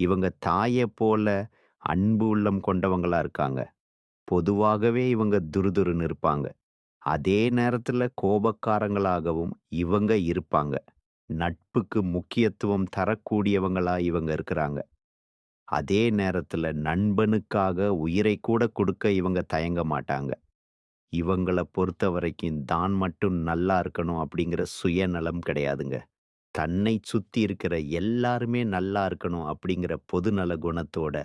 இவங்க தாயை போல அன்பு உள்ளம் கொண்டவங்களா இருக்காங்க. பொதுவாகவே இவங்க துருதுருன்னு இருப்பாங்க. அதே நேரத்துல கோபக்காரங்களாகவும் இவங்க இருப்பாங்க. நட்புக்கு முக்கியத்துவம் தரக்கூடியவங்களா இவங்க இருக்கிறாங்க. அதே நேரத்துல நண்பனுக்காக உயிரை கூட கொடுக்க இவங்க தயங்க மாட்டாங்க. இவங்கள பொறுத்த வரைக்கும் தான் மட்டும் நல்லா இருக்கணும் அப்படிங்கிற சுயநலம் கிடையாதுங்க. தன்னை சுத்தி இருக்கிற எல்லாருமே நல்லா இருக்கணும் அப்படிங்கிற பொதுநல குணத்தோட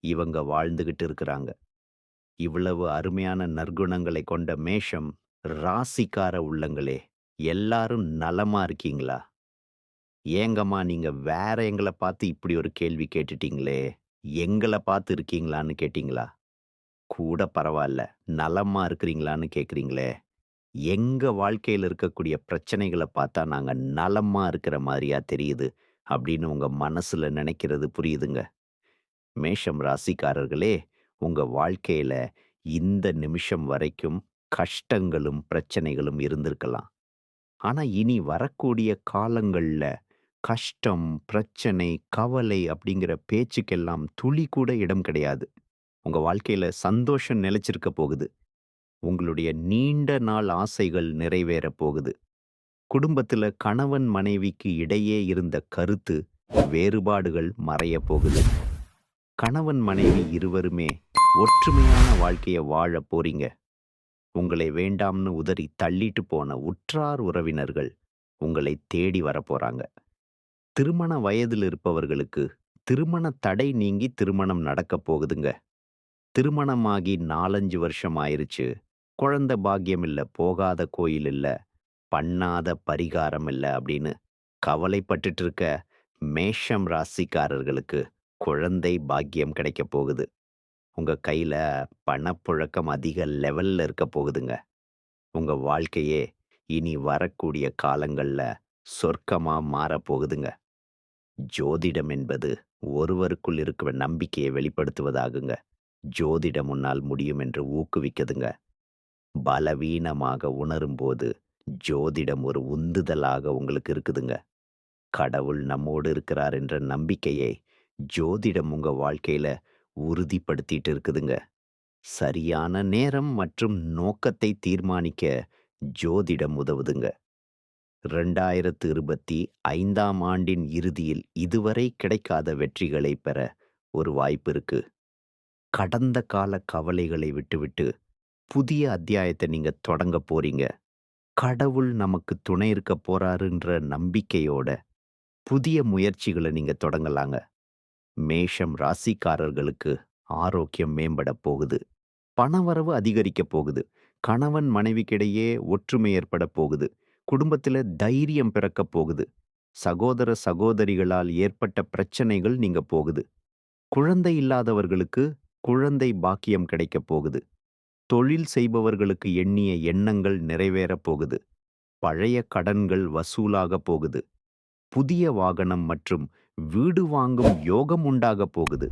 இவங்க வாழ்ந்துகிட்டு இருக்கிறாங்க. இவ்வளவு அருமையான நற்குணங்களை கொண்ட மேஷம் ராசிக்கார உள்ளங்களே எல்லாரும் நலமா இருக்கீங்களா? ஏங்கம்மா நீங்க வேற எங்களை பார்த்து இப்படி ஒரு கேள்வி கேட்டுட்டீங்களே எங்களை பார்த்து இருக்கீங்களான்னு கேட்டீங்களா? கூட பரவாயில்ல நலமா இருக்கிறீங்களான்னு கேட்குறீங்களே எங்க வாழ்க்கையில இருக்கக்கூடிய பிரச்சனைகளை பார்த்தா நாங்க நலமா இருக்கிற மாதிரியா தெரியுது அப்படின்னு உங்க மனசுல நினைக்கிறது புரியுதுங்க. மேஷம் ராசிக்காரர்களே உங்க வாழ்க்கையில இந்த நிமிஷம் வரைக்கும் கஷ்டங்களும் பிரச்சனைகளும் இருந்திருக்கலாம். ஆனா இனி வரக்கூடிய காலங்கள்ல கஷ்டம் பிரச்சனை கவலை அப்படிங்கிற பேச்சுக்கெல்லாம் துளி கூட இடம் கிடையாது. உங்க வாழ்க்கையில சந்தோஷம் நிலைச்சிருக்க போகுது. உங்களுடைய நீண்ட நாள் ஆசைகள் நிறைவேறப் போகுது. குடும்பத்துல கணவன் மனைவிக்கு இடையே இருந்த கருத்து வேறுபாடுகள் மறையப் போகுது. கணவன் மனைவி இருவருமே ஒற்றுமையான வாழ்க்கைய வாழ போறீங்க. உங்களை வேண்டாம்னு உதறி தள்ளிட்டு போன உற்றார் உறவினர்கள் உங்களை தேடி வரப்போறாங்க போறாங்க. திருமண வயதில் இருப்பவர்களுக்கு திருமண தடை நீங்கி திருமணம் நடக்கப் போகுதுங்க. திருமணமாகி நாலஞ்சு வருஷம் ஆயிருச்சு. குழந்தை பாக்கியம் இல்ல போகாத கோயில் இல்ல பண்ணாத பரிகாரம் இல்ல அப்படின்னு கவலைப்பட்டுட்டு இருக்க மேஷம் ராசிக்காரர்களுக்கு குழந்தை பாக்கியம் கிடைக்க போகுது. உங்க கையில பணப்புழக்கம் அதிக லெவல்ல இருக்க போகுதுங்க. உங்க வாழ்க்கையே இனி வரக்கூடிய காலங்கள்ல சொர்க்கமா மாறப் போகுதுங்க. ஜோதிடம் என்பது ஒருவருக்குள் இருக்கிற நம்பிக்கையை வெளிப்படுத்துவதாகுங்க. ஜோதிடம் உன்னால் முடியும் என்று ஊக்குவிக்குதுங்க. பலவீனமாக உணரும்போது ஜோதிடம் ஒரு உந்துதலாக உங்களுக்கு இருக்குதுங்க. கடவுள் நம்மோடு இருக்கிறார் என்ற நம்பிக்கையை ஜோதிடம் உங்க வாழ்க்கையில உறுதிப்படுத்திட்டு இருக்குதுங்க. சரியான நேரம் மற்றும் நோக்கத்தை தீர்மானிக்க ஜோதிடம் உதவுதுங்க. ரெண்டாயிரத்து இருபத்தி ஐந்தாம் ஆண்டின் இறுதியில் இதுவரை கிடைக்காத வெற்றிகளை பெற ஒரு வாய்ப்பு இருக்கு. கடந்த கால கவலைகளை விட்டுவிட்டு புதிய அத்தியாயத்தை நீங்க தொடங்க போறீங்க. கடவுள் நமக்கு துணை இருக்க போறாருன்ற நம்பிக்கையோட புதிய முயற்சிகளை நீங்க தொடங்கலாங்க. மேஷம் ராசிக்காரர்களுக்கு ஆரோக்கியம் மேம்பட போகுது. பணவரவு அதிகரிக்க போகுது. கணவன் மனைவிக்கிடையே ஒற்றுமை ஏற்பட போகுது. குடும்பத்துல தைரியம் பிறக்க போகுது. சகோதர சகோதரிகளால் ஏற்பட்ட பிரச்சனைகள் நீங்க போகுது. குழந்தை இல்லாதவர்களுக்கு குழந்தை பாக்கியம் கிடைக்க போகுது. தொழில் செய்பவர்களுக்கு எண்ணிய எண்ணங்கள் நிறைவேறப் போகுது. பழைய கடன்கள் வசூலாகப் போகுது. புதிய வாகனம் மற்றும் வீடு வாங்கும் யோகம் உண்டாகப் போகுது.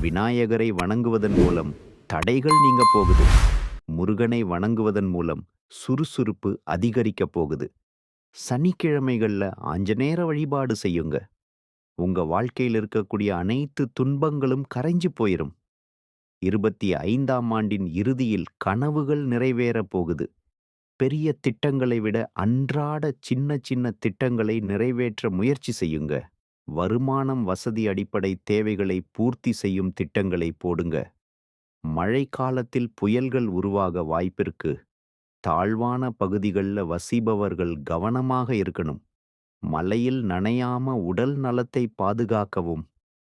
விநாயகரை வணங்குவதன் மூலம் தடைகள் நீங்க போகுது. முருகனை வணங்குவதன் மூலம் சுறுசுறுப்பு அதிகரிக்கப் போகுது. சனிக்கிழமைகள்ல ஆஞ்சநேயர வழிபாடு செய்யுங்க. உங்க வாழ்க்கையில் இருக்கக்கூடிய அனைத்து துன்பங்களும் கரைஞ்சு போயிரும். இருபத்தி ஐந்தாம் ஆண்டின் இறுதியில் கனவுகள் நிறைவேறப் போகுது. பெரிய திட்டங்களை விட அன்றாட சின்ன சின்ன திட்டங்களை நிறைவேற்ற முயற்சி செய்யுங்க. வருமானம் வசதி அடிப்படை தேவைகளை பூர்த்தி செய்யும் திட்டங்களை போடுங்க. மழை காலத்தில் புயல்கள் உருவாக வாய்ப்பிருக்கு. தாழ்வான பகுதிகளில் வசிப்பவர்கள் கவனமாக இருக்கணும். மலையில் நனையாம உடல் நலத்தை பாதுகாக்கவும்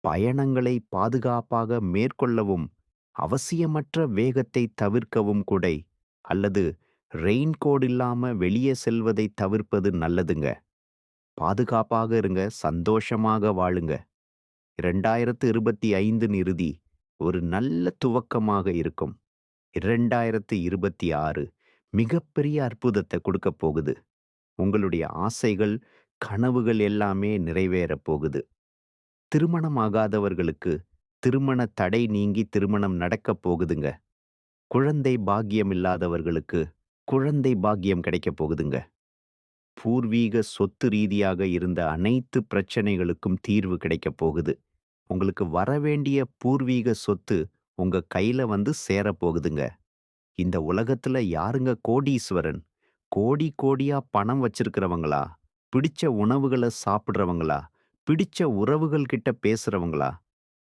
பயணங்களை பாதுகாப்பாக மேற்கொள்ளவும் அவசியமற்ற வேகத்தை தவிர்க்கவும் குடை அல்லது ரெயின்கோட் இல்லாம வெளியே செல்வதை தவிர்ப்பது நல்லதுங்க பாதுகாப்பாக இருங்க சந்தோஷமாக வாழுங்க 2025 இறுதி ஒரு நல்ல துவக்கமாக இருக்கும். 2026 மிகப்பெரிய அற்புதத்தை கொடுக்கப் போகுது. உங்களுடைய ஆசைகள், கனவுகள் எல்லாமே நிறைவேறப் போகுது. திருமணம் ஆகாதவர்களுக்கு திருமண தடை நீங்கி திருமணம் நடக்கப் போகுதுங்க. குழந்தை பாக்கியம் இல்லாதவர்களுக்கு குழந்தை பாக்கியம் கிடைக்கப் போகுதுங்க. பூர்வீக சொத்து ரீதியாக இருந்த அனைத்து பிரச்சனைகளுக்கும் தீர்வு கிடைக்கப் போகுது. உங்களுக்கு வரவேண்டிய பூர்வீக சொத்து உங்க கையில வந்து சேரப்போகுதுங்க. இந்த உலகத்துல யாருங்க கோடீஸ்வரன்? கோடி கோடியா பணம் வச்சிருக்கிறவங்களா? பிடிச்ச உணவுகள சாப்பிடுறவங்களா? பிடிச்ச உறவுகள் கிட்ட பேசுறவங்களா?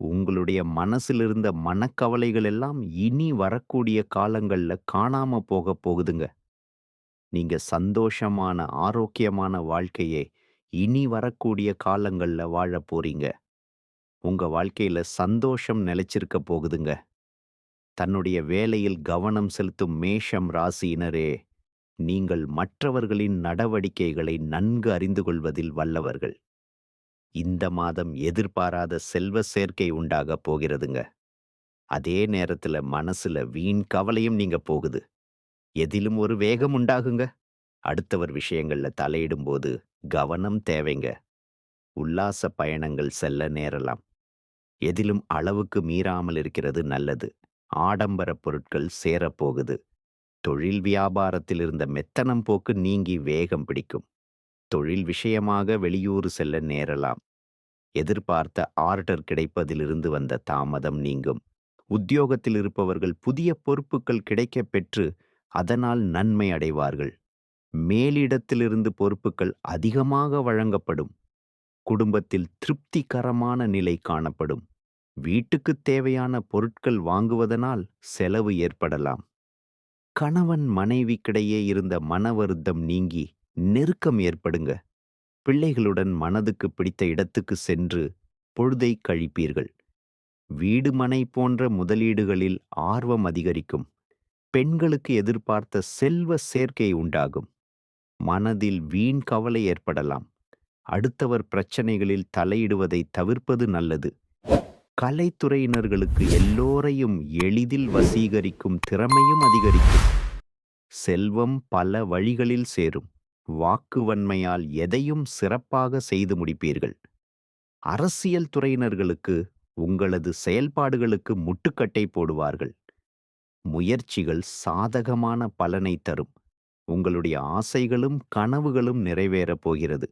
உங்களுடைய மனசில் இருந்த மனக்கவலைகள் எல்லாம் இனி வரக்கூடிய காலங்கள்ல காணாம போகப் போகுதுங்க. நீங்க சந்தோஷமான, ஆரோக்கியமான வாழ்க்கையை இனி வரக்கூடிய காலங்கள்ல வாழப் போறீங்க. உங்க வாழ்க்கையில சந்தோஷம் நிலைச்சிருக்க போகுதுங்க. தன்னுடைய வேலையில் கவனம் செலுத்தும் மேஷம் ராசியினரே, நீங்கள் மற்றவர்களின் நடவடிக்கைகளை நன்கு அறிந்து கொள்வதில் வல்லவர்கள். இந்த மாதம் எதிர்பாராத செல்வ சேர்க்கை உண்டாகப் போகிறதுங்க. அதே நேரத்துல மனசுல வீண் கவலையும் நீங்க போகுது. எதிலும் ஒரு வேகம் உண்டாகுங்க. அடுத்தவர் விஷயங்கள்ல தலையிடும்போது கவனம் தேவைங்க. உல்லாச பயணங்கள் செல்ல நேரலாம். எதிலும் அளவுக்கு மீறாமல் இருக்கிறது நல்லது. ஆடம்பர பொருட்கள் சேரப்போகுது. தொழில் வியாபாரத்தில் இருந்த மெத்தனம் போக்கு நீங்கி வேகம் பிடிக்கும். தொழில் விஷயமாக வெளியூர் செல்ல நேரலாம். எதிர்பார்த்த ஆர்டர் கிடைப்பதிலிருந்து வந்த தாமதம் நீங்கும். உத்தியோகத்தில் இருப்பவர்கள் புதிய பொறுப்புகள் கிடைக்கப் பெற்று அதனால் நன்மை அடைவார்கள். மேலிடத்திலிருந்து பொறுப்புகள் அதிகமாக வழங்கப்படும். குடும்பத்தில் திருப்திகரமான நிலை காணப்படும். வீட்டுக்குத் தேவையான பொருட்கள் வாங்குவதனால் செலவு ஏற்படலாம். கணவன் மனைவிக்கிடையே இருந்த மன வருத்தம் நீங்கி நெருக்கம் ஏற்படுங்க. பிள்ளைகளுடன் மனதுக்கு பிடித்த இடத்துக்கு சென்று பொழுதை கழிப்பீர்கள். வீடு மனை போன்ற முதலீடுகளில் ஆர்வம் அதிகரிக்கும். பெண்களுக்கு எதிர்பார்த்த செல்வ சேர்க்கை உண்டாகும். மனதில் வீண் கவலை ஏற்படலாம். அடுத்தவர் பிரச்சனைகளில் தலையிடுவதை தவிர்ப்பது நல்லது. கலைத்துறையினர்களுக்கு எல்லோரையும் எளிதில் வசீகரிக்கும் திறமையும் அதிகரிக்கும். செல்வம் பல வழிகளில் சேரும். வாக்குவன்மையால் எதையும் சிறப்பாக செய்து முடிப்பீர்கள். அரசியல் துறையினர்களுக்கு உங்களது செயல்பாடுகளுக்கு முட்டுக்கட்டை போடுவார்கள். முயற்சிகள் சாதகமான பலனை தரும். உங்களுடைய ஆசைகளும் கனவுகளும் நிறைவேறப் போகிறது.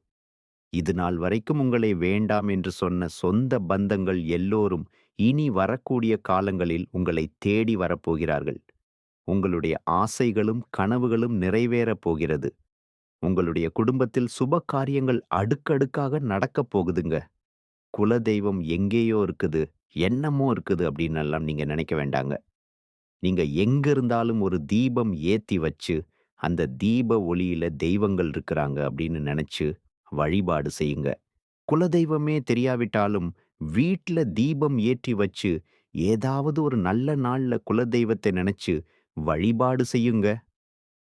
இது நாள் வரைக்கும் உங்களை வேண்டாம் என்று சொன்ன சொந்த பந்தங்கள் எல்லோரும் இனி வரக்கூடிய காலங்களில் உங்களை தேடி வரப்போகிறார்கள். உங்களுடைய ஆசைகளும் கனவுகளும் நிறைவேறப் போகிறது. உங்களுடைய குடும்பத்தில் சுப காரியங்கள் அடுக்கடுக்காக நடக்கப் போகுதுங்க. குலதெய்வம் எங்கேயோ இருக்குது, என்னமோ இருக்குது அப்படின்னு எல்லாம் நீங்க நினைக்க வேண்டாங்க. நீங்க எங்க இருந்தாலும் ஒரு தீபம் ஏத்தி வச்சு, அந்த தீப ஒளியில தெய்வங்கள் இருக்கிறாங்க அப்படின்னு நினைச்சு வழிபாடு செய்யுங்க. குலதெய்வமே தெரியாவிட்டாலும் வீட்ல தீபம் ஏற்றி வச்சு, ஏதாவது ஒரு நல்ல நாள்ல குலதெய்வத்தை நினைச்சு வழிபாடு செய்யுங்க.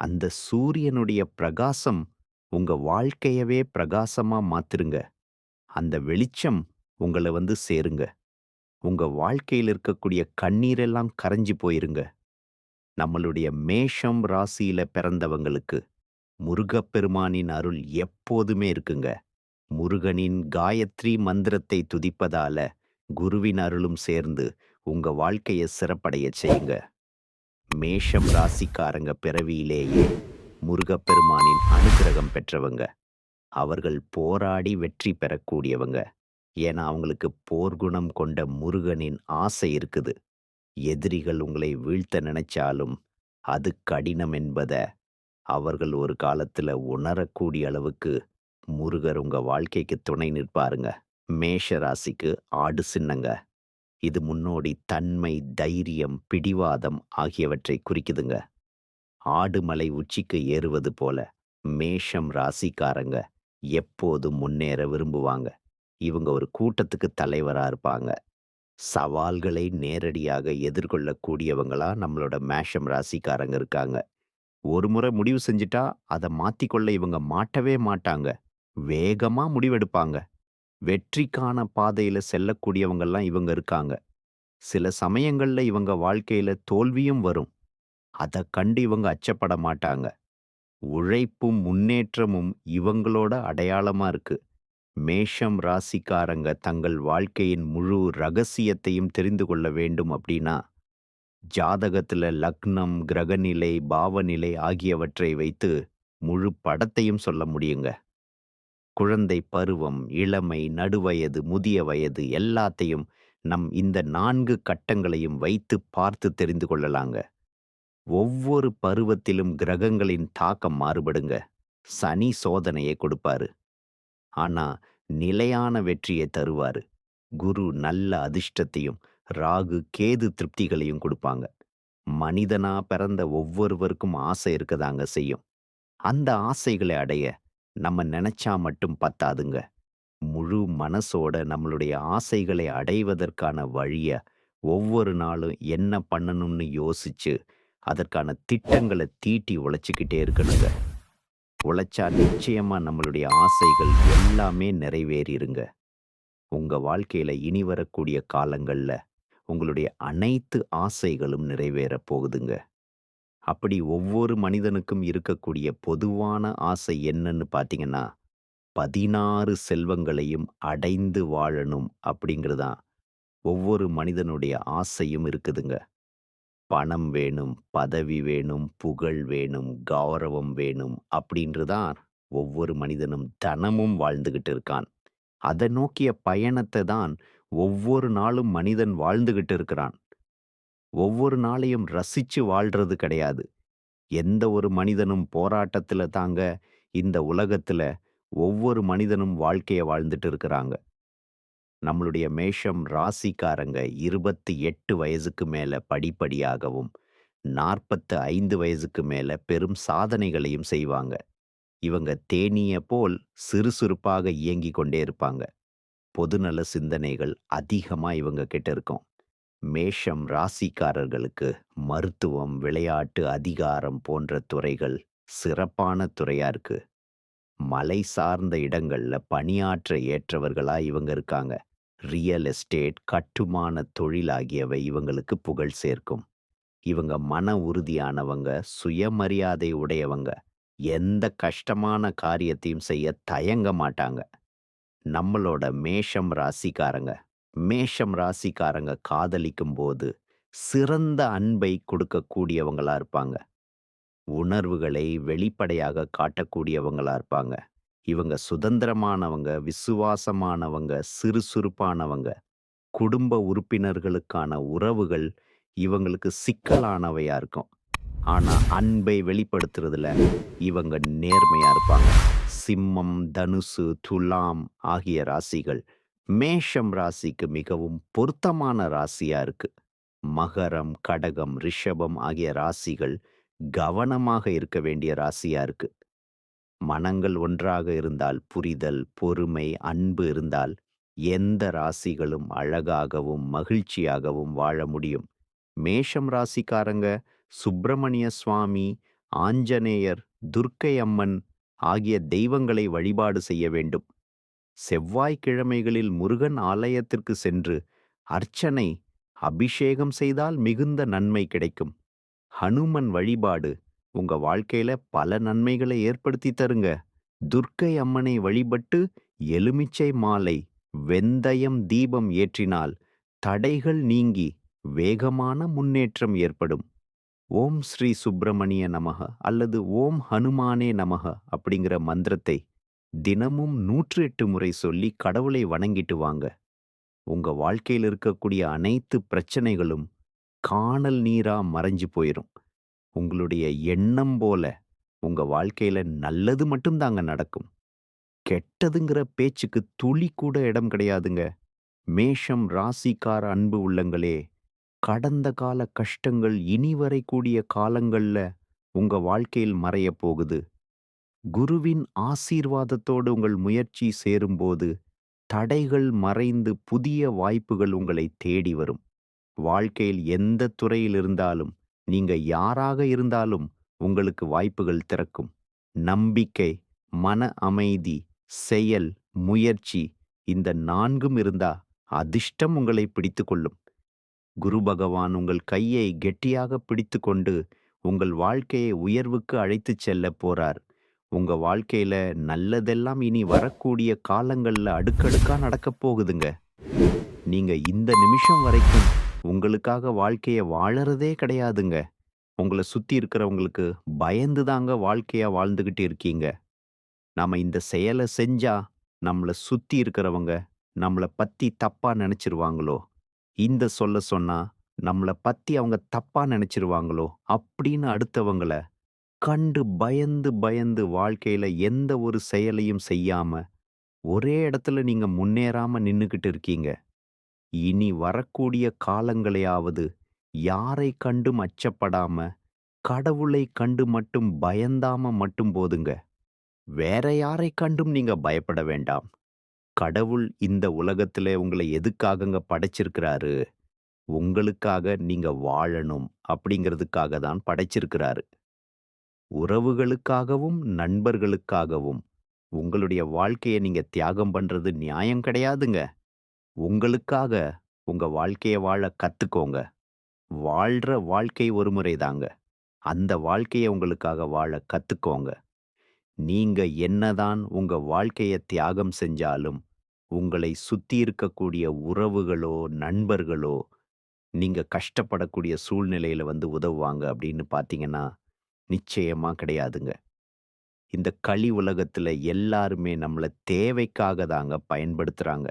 அந்த சூரியனுடைய பிரகாசம் உங்க வாழ்க்கையவே பிரகாசமா மாத்திருங்க. அந்த வெளிச்சம் உங்கள வந்து சேருங்க. உங்க வாழ்க்கையில இருக்கக்கூடிய கண்ணீரெல்லாம் கரைஞ்சு போயிருங்க. நம்மளுடைய மேஷம் ராசியில பிறந்தவங்களுக்கு முருகப்பெருமானின் அருள் எப்போதுமே இருக்குங்க. முருகனின் காயத்ரி மந்திரத்தை துதிப்பதால குருவின் அருளும் சேர்ந்து உங்க வாழ்க்கைய சிறப்படையச் செய்யுங்க. மேஷம் ராசிக்காரங்க பிறவியிலேயே முருகப்பெருமானின் அனுக்கிரகம் பெற்றவங்க. அவர்கள் போராடி வெற்றி பெறக்கூடியவங்க. ஏன்னா அவங்களுக்கு போர்க்குணம் கொண்ட முருகனின் ஆசை இருக்குது. எதிரிகள் உங்களை வீழ்த்த நினைச்சாலும் அது கடினம் என்பத அவர்கள் ஒரு காலத்துல உணரக்கூடிய அளவுக்கு முருகர் உங்க வாழ்க்கைக்கு துணை நிற்பாருங்க. மேஷ ராசிக்கு ஆடு சின்னங்க. இது முன்னோடி தன்மை, தைரியம், பிடிவாதம் ஆகியவற்றை குறிக்குதுங்க. ஆடுமலை உச்சிக்கு ஏறுவது போல மேஷம் ராசிக்காரங்க எப்போதும் முன்னேற விரும்புவாங்க. இவங்க ஒரு கூட்டத்துக்கு தலைவரா இருப்பாங்க. சவால்களை நேரடியாக எதிர்கொள்ளக்கூடியவங்களா நம்மளோட மேஷம் ராசிக்காரங்க இருக்காங்க. ஒரு முறை முடிவு செஞ்சுட்டா அத மாத்திக்கொள்ள இவங்க மாட்டவே மாட்டாங்க. வேகமா முடிவெடுப்பாங்க. வெற்றிக்கான பாதையில செல்லக்கூடியவங்கெல்லாம் இவங்க இருக்காங்க. சில சமயங்கள்ல இவங்க வாழ்க்கையில தோல்வியும் வரும். அதை கண்டு இவங்க அச்சப்பட மாட்டாங்க. உழைப்பும், முன்னேற்றமும் இவங்களோட அடையாளமா இருக்கு. மேஷம் ராசிக்காரங்க தங்கள் வாழ்க்கையின் முழு ரகசியத்தையும் தெரிந்து கொள்ள வேண்டும் அப்படின்னா, ஜாதகத்துல லக்னம், கிரகநிலை, பாவநிலை ஆகியவற்றை வைத்து முழு படத்தையும் சொல்ல முடியுங்க. குழந்தை பருவம், இளமை, நடுவயது, முதிய வயது எல்லாத்தையும் நம் இந்த நான்கு கட்டங்களையும் வைத்து பார்த்து தெரிந்து கொள்ளலாங்க. ஒவ்வொரு பருவத்திலும் கிரகங்களின் தாக்கம் மாறுபடுங்க. சனி சோதனையை கொடுப்பாரு. ஆனா நிலையான வெற்றியை தருவாரு. குரு நல்ல அதிர்ஷ்டத்தையும், ராகு கேது திருப்திகளையும் கொடுப்பாங்க. மனிதனா பிறந்த ஒவ்வொருவருக்கும் ஆசை இருக்கதாங்க செய்யும். அந்த ஆசைகளை அடைய நம்ம நினைச்சா மட்டும் பத்தாதுங்க. முழு மனசோட நம்மளுடைய ஆசைகளை அடைவதற்கான வழிய ஒவ்வொரு நாளும் என்ன பண்ணணும்னு யோசிச்சு, அதற்கான திட்டங்களை தீட்டி உழைச்சிக்கிட்டே இருக்கணுங்க. உழைச்சா நிச்சயமா நம்மளுடைய ஆசைகள் எல்லாமே நிறைவேறிருங்க. உங்க வாழ்க்கையில இனி வரக்கூடிய காலங்கள்ல உங்களுடைய அனைத்து ஆசைகளும் நிறைவேற போகுதுங்க. அப்படி ஒவ்வொரு மனிதனுக்கும் இருக்கக்கூடிய பொதுவான ஆசை என்னன்னு பார்த்தீங்கன்னா, 16 செல்வங்களையும் அடைந்து வாழணும் அப்படிங்கிறதான் ஒவ்வொரு மனிதனுடைய ஆசையும் இருக்குதுங்க. பணம் வேணும், பதவி வேணும், புகழ் வேணும், கௌரவம் வேணும் அப்படின்று தான் ஒவ்வொரு மனிதனும் தனமும் வாழ்ந்துகிட்டு இருக்கான். அதை நோக்கிய பயணத்தை தான் ஒவ்வொரு நாளும் மனிதன் வாழ்ந்துகிட்டு இருக்கிறான். ஒவ்வொரு நாளையும் ரசிச்சு வாழ்றது கிடையாது. எந்த ஒரு மனிதனும் போராட்டத்துல தாங்க இந்த உலகத்துல ஒவ்வொரு மனிதனும் வாழ்க்கைய வாழ்ந்துட்டு இருக்கிறாங்க. நம்மளுடைய மேஷம் ராசிக்காரங்க 28 வயசுக்கு மேல படிப்படியாகவும், 45 வயசுக்கு மேல பெரும் சாதனைகளையும் செய்வாங்க. இவங்க தேனீய போல் சுறுசுறுப்பாக இயங்கிக் கொண்டே இருப்பாங்க. பொதுநல சிந்தனைகள் அதிகமா இவங்க கிட்ட இருக்கும். மேஷம் ராசிக்காரர்களுக்கு மருத்துவம், விளையாட்டு, அதிகாரம் போன்ற துறைகள் சிறப்பான துறையா இருக்கு. மலை சார்ந்த இடங்கள்ல பணியாற்ற ஏற்றவர்களா இவங்க இருக்காங்க. ரியல் எஸ்டேட், கட்டுமான தொழில் ஆகியவை இவங்களுக்கு புகழ் சேர்க்கும். இவங்க மன உறுதியானவங்க, சுயமரியாதை உடையவங்க. எந்த கஷ்டமான காரியத்தையும் செய்ய தயங்க மாட்டாங்க. நம்மளோட மேஷம் ராசிக்காரங்க மேஷம் ராசிக்காரங்க காதலிக்கும்போது சிறந்த அன்பை கொடுக்கக்கூடியவங்களா இருப்பாங்க. உணர்வுகளை வெளிப்படையாக காட்டக்கூடியவங்களா இருப்பாங்க. இவங்க சுதந்திரமானவங்க, விசுவாசமானவங்க, சுறுசுறுப்பானவங்க. குடும்ப உறுப்பினர்களுக்கான உறவுகள் இவங்களுக்கு சிக்கலானவையா இருக்கும். ஆனா அன்பை வெளிப்படுத்துறதுல இவங்க நேர்மையா இருப்பாங்க. சிம்மம், தனுசு, துலாம் ஆகிய ராசிகள் மேஷம் ராசிக்கு மிகவும் பொருத்தமான ராசியா இருக்கு. மகரம், கடகம், ரிஷபம் ஆகிய ராசிகள் கவனமாக இருக்க வேண்டிய ராசியா இருக்கு. மனங்கள் ஒன்றாக இருந்தால் புரிதல், பொறுமை, அன்பு இருந்தால் எந்த ராசிகளும் அழகாகவும், மகிழ்ச்சியாகவும் வாழ முடியும். மேஷம் ராசிக்காரங்க சுப்பிரமணிய சுவாமி, ஆஞ்சநேயர், துர்க்கை அம்மன் ஆகிய தெய்வங்களை வழிபாடு செய்ய வேண்டும். செவ்வாய்க்கிழமைகளில் முருகன் ஆலயத்திற்கு சென்று அர்ச்சனை, அபிஷேகம் செய்தால் மிகுந்த நன்மை கிடைக்கும். ஹனுமன் வழிபாடு உங்க வாழ்க்கையில பல நன்மைகளை ஏற்படுத்தி தருங்க. துர்க்கை அம்மனை வழிபட்டு எலுமிச்சை மாலை, வெந்தயம் தீபம் ஏற்றினால் தடைகள் நீங்கி வேகமான முன்னேற்றம் ஏற்படும். ஓம் ஸ்ரீ சுப்பிரமணிய நமக அல்லது ஓம் ஹனுமானே நமக அப்படிங்கிற மந்திரத்தை தினமும் 108 முறை சொல்லி கடவுளை வணங்கிட்டு வாங்க. உங்க வாழ்க்கையில இருக்கக்கூடிய அனைத்து பிரச்சனைகளும் கானல் நீரா மறைஞ்சு போயிரும். உங்களுடைய எண்ணம் போல உங்க வாழ்க்கையில நல்லது மட்டும் தாங்க நடக்கும். கெட்டதுங்கிற பேச்சுக்கு துளி கூட இடம் கிடையாதுங்க. மேஷம் ராசிக்கார அன்பு உள்ளங்களே, கடந்த கால கஷ்டங்கள் இனி வரக்கூடிய காலங்கள்ல உங்க வாழ்க்கையில் மறையப் போகுது. குருவின் ஆசீர்வாதத்தோடு உங்கள் முயற்சி சேரும்போது, தடைகள் மறைந்து புதிய வாய்ப்புகள் உங்களை தேடி வரும். வாழ்க்கையில் எந்த துறையில் இருந்தாலும், நீங்க யாராக இருந்தாலும் உங்களுக்கு வாய்ப்புகள் திறக்கும். நம்பிக்கை, மன அமைதி, செயல், முயற்சி இந்த நான்கும் இருந்தா அதிர்ஷ்டம் உங்களை பிடித்துக்கொள்ளும். குரு பகவான் உங்கள் கையை கெட்டியாக பிடித்துக்கொண்டு உங்கள் வாழ்க்கையை உயர்வுக்கு அழைத்துச் செல்லப் போறார். உங்க வாழ்க்கையில நல்லதெல்லாம் இனி வரக்கூடிய காலங்கள்ல அடுக்கடுக்கா நடக்கப் போகுதுங்க. நீங்க இந்த நிமிஷம் வரைக்கும் உங்களுக்காக வாழ்க்கையை வாழறதே கிடையாதுங்க. உங்களை சுற்றி இருக்கிறவங்களுக்கு பயந்து தாங்க வாழ்க்கையாக வாழ்ந்துக்கிட்டு இருக்கீங்க. நாம இந்த செயலை செஞ்சால் நம்மளை சுற்றி இருக்கிறவங்க நம்மள பற்றி தப்பாக நினச்சிருவாங்களோ இந்த சொல்ல சொன்னால் நம்மள பற்றி அவங்க தப்பாக நினச்சிருவாங்களோ அப்படின்னு அடுத்தவங்களை கண்டு பயந்து பயந்து வாழ்க்கையில எந்த ஒரு செயலையும் செய்யாம, ஒரே இடத்துல நீங்க முன்னேறாம நின்னுகிட்டு இருக்கீங்க. இனி வரக்கூடிய காலங்களையாவது யாரை கண்டும் அச்சப்படாம, கடவுளை கண்டு மட்டும் பயந்தாம மட்டும் போதுங்க. வேற யாரை கண்டும் நீங்க பயப்பட வேண்டாம். கடவுள் இந்த உலகத்துல உங்கள எதுக்காகங்க படைச்சிருக்கிறாரு? உங்களுக்காக நீங்க வாழணும் அப்படிங்கிறதுக்காக தான் படைச்சிருக்கிறாரு. உறவுகளுக்காகவும், நண்பர்களுக்காகவும் உங்களுடைய வாழ்க்கைய நீங்க தியாகம் பண்றது நியாயம் கிடையாதுங்க. உங்களுக்காக உங்க வாழ்க்கைய வாழ கத்துக்கோங்க. வாழ்ற வாழ்க்கை ஒரு முறை தாங்க. அந்த வாழ்க்கைய உங்களுக்காக வாழ கத்துக்கோங்க. நீங்க என்னதான் உங்க வாழ்க்கைய தியாகம் செஞ்சாலும், உங்களை சுற்றி இருக்கக்கூடிய உறவுகளோ, நண்பர்களோ, நீங்க கஷ்டப்படக்கூடிய சூழ்நிலையில வந்து உதவுவாங்க அப்படின்னு பார்த்தீங்கன்னா, நிச்சயமா கிடையாதுங்க. இந்த களி உலகத்துல எல்லாருமே நம்மள தேவைக்காக தாங்க பயன்படுத்துறாங்க.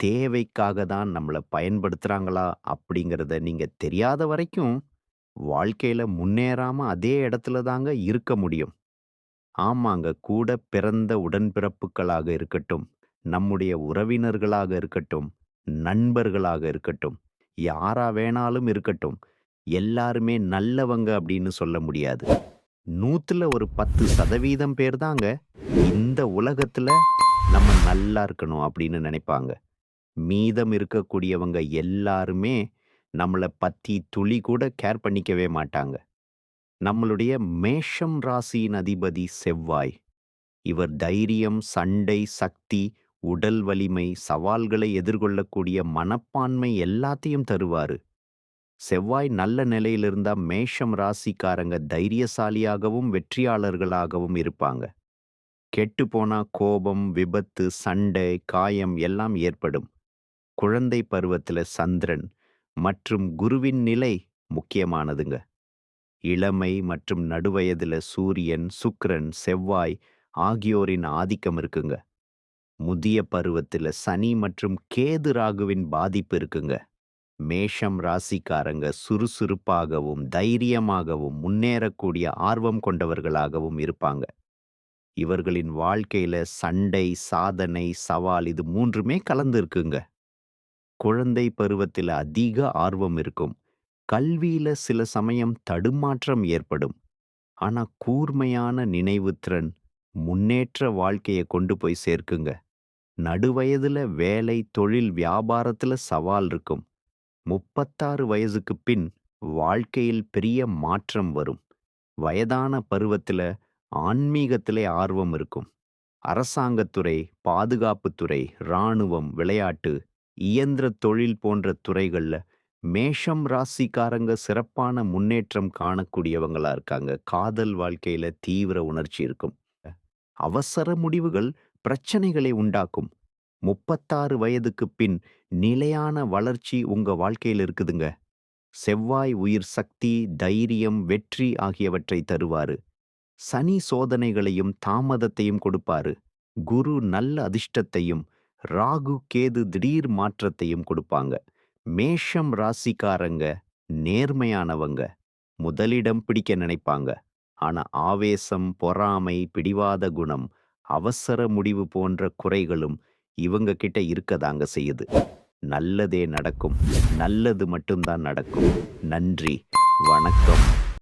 தேவைக்காக தான் நம்மள பயன்படுத்துறாங்களா அப்படிங்கிறத நீங்க தெரியாத வரைக்கும், வாழ்க்கையில் முன்னேறாம அதே இடத்துல தாங்க இருக்க முடியும். ஆமாங்க, கூட பிறந்த உடன்பிறப்புக்களாக இருக்கட்டும், நம்முடைய உறவினர்களாக இருக்கட்டும், நண்பர்களாக இருக்கட்டும், யாரா வேணாலும் இருக்கட்டும், எல்லாருமே நல்லவங்க அப்படின்னு சொல்ல முடியாது. 100ல ஒரு 10% பேர் தாங்க இந்த உலகத்தில் நம்ம நல்லா இருக்கணும் அப்படின்னு நினைப்பாங்க. மீதம் இருக்கக்கூடியவங்க எல்லாருமே நம்மளை பத்தி துளி கூட கேர் பண்ணிக்கவே மாட்டாங்க. நம்மளுடைய மேஷம் ராசியின் அதிபதி செவ்வாய். இவர் தைரியம், சண்டை, சக்தி, உடல் வலிமை, சவால்களை எதிர்கொள்ளக்கூடிய மனப்பான்மை எல்லாத்தையும் தருவாரு. செவ்வாய் நல்ல நிலையிலிருந்தா மேஷம் ராசிக்காரங்க தைரியசாலியாகவும், வெற்றியாளர்களாகவும் இருப்பாங்க. கெட்டுப்போனா கோபம், விபத்து, சண்டை, காயம் எல்லாம் ஏற்படும். குழந்தை பருவத்தில் சந்திரன் மற்றும் குருவின் நிலை முக்கியமானதுங்க. இளமை மற்றும் நடுவயதில் சூரியன், சுக்கிரன், செவ்வாய் ஆகியோரின் ஆதிக்கம் இருக்குங்க. முதிய பருவத்தில் சனி மற்றும் கேது ராகுவின் பாதிப்பு இருக்குங்க. மேஷம் ராசிக்காரங்க சுறுசுறுப்பாகவும், தைரியமாகவும், முன்னேறக்கூடிய ஆர்வம் கொண்டவர்களாகவும் இருப்பாங்க. இவர்களின் வாழ்க்கையில சண்டை, சாதனை, சவால் இது மூன்றுமே கலந்துருக்குங்க குழந்தை பருவத்தில் அதிக ஆர்வம் இருக்கும். கல்வியில சில சமயம் தடுமாற்றம் ஏற்படும். ஆனா கூர்மையான நினைவுத்திறன் முன்னேற்ற வாழ்க்கைய கொண்டு போய் சேர்க்குங்க. நடுவயதுல வேலை, தொழில், வியாபாரத்துல சவால் இருக்கும். 36 வயசுக்குப் பின் வாழ்க்கையில் பெரிய மாற்றம் வரும். வயதான பருவத்தில் ஆன்மீகத்திலே ஆர்வம் இருக்கும். அரசாங்கத்துறை, பாதுகாப்புத்துறை, ராணுவம், விளையாட்டு, இயந்திரத் தொழில் போன்ற துறைகள்ல மேஷம் ராசிக்காரங்க சிறப்பான முன்னேற்றம் காணக்கூடியவங்களா இருக்காங்க. காதல் வாழ்க்கையில தீவிர உணர்ச்சி இருக்கும். அவசர முடிவுகள் பிரச்சனைகளை உண்டாக்கும். 36 வயதுக்குப் பின் நிலையான வளர்ச்சி உங்க வாழ்க்கையில இருக்குதுங்க. செவ்வாய் உயிர் சக்தி, தைரியம், வெற்றி ஆகியவற்றை தருவாரு. சனி சோதனைகளையும் தாமதத்தையும் கொடுப்பாரு. குரு நல்ல அதிர்ஷ்டத்தையும், ராகு கேது திடீர் மாற்றத்தையும் கொடுப்பாங்க. மேஷம் ராசிக்காரங்க நேர்மையானவங்க. முதலிடம் பிடிக்க நினைப்பாங்க. ஆனா ஆவேசம், பொறாமை, பிடிவாத குணம், அவசர முடிவு போன்ற குறைகளும் இவங்க கிட்ட இருக்கதாங்க செய்யுது. நல்லதே நடக்கும். நல்லது மட்டும்தான் நடக்கும். நன்றி. வணக்கம்.